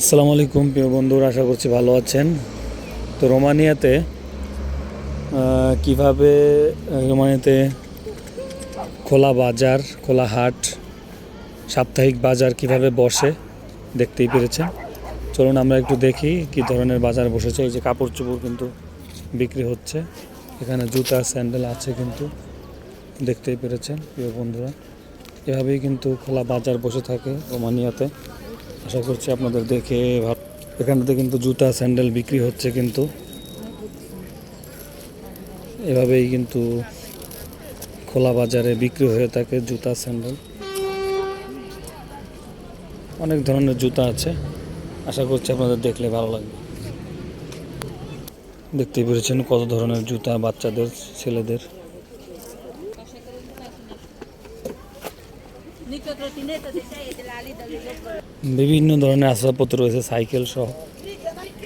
আসসালামু আলাইকুম, প্রিয় বন্ধুরা, আশা করছি ভালো আছেন। তো রোমানিয়াতে কীভাবে রোমানিয়াতে খোলা বাজার, খোলা হাট, সাপ্তাহিক বাজার কীভাবে বসে দেখতেই পেরেছেন? চলুন আমরা একটু দেখি কি ধরনের বাজার বসেছে। এই যে কাপড় চোপড় কিন্তু বিক্রি হচ্ছে, এখানে জুতা, স্যান্ডেল আছে কিন্তু দেখতেই পেরেছেন, প্রিয় বন্ধুরা। এভাবেই কিন্তু খোলা বাজার বসে থাকে রোমানিয়াতে। আশা করছি আপনাদের দেখে ভাব এখানটাতে কিন্তু জুতা, স্যান্ডেল বিক্রি হচ্ছে কিন্তু। এভাবেই কিন্তু খোলা বাজারে বিক্রি হয়ে থাকে জুতা, স্যান্ডেল। অনেক ধরনের জুতা আছে। আশা করছি আপনাদের দেখলে ভালো লাগবে। দেখতেই পেরেছেন কত ধরনের জুতা বাচ্চাদের, ছেলেদের। Microtrotineta de 6 de la alita de loco. বিভিন্ন ধরনের আসবাবপত্র রয়েছে, সাইকেল সহ।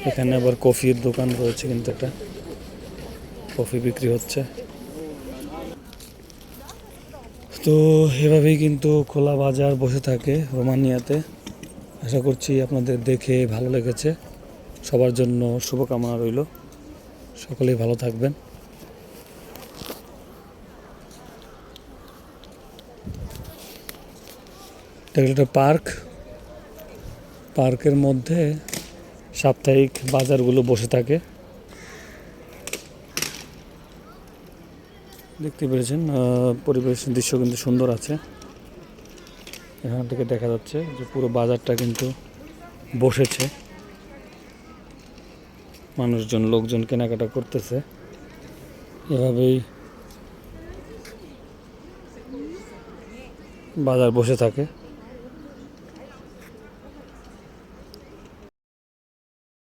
এখানে আবার কফির দোকান রয়েছে কিন্তু একটা। কফি বিক্রি হচ্ছে। তো এভাবেই কিন্তু খোলা বাজার বসে থাকে রোমানিয়াতে। আশা করছি আপনাদের দেখে ভালো লেগেছে। সবার জন্য শুভকামনা রইল। সকলেই ভালো থাকবেন। এটা একটা পার্ক। পার্কের মধ্যে সাপ্তাহিক বাজারগুলো বসে থাকে। দেখতে পেরেছেন আহ, পরিবেশ দৃশ্য কিন্তু সুন্দর আছে। এখান থেকে দেখা যাচ্ছে যে পুরো বাজারটা কিন্তু বসেছে। মানুষজন লোকজন কেনাকাটা করতেছে। এভাবেই বাজার বসে থাকে।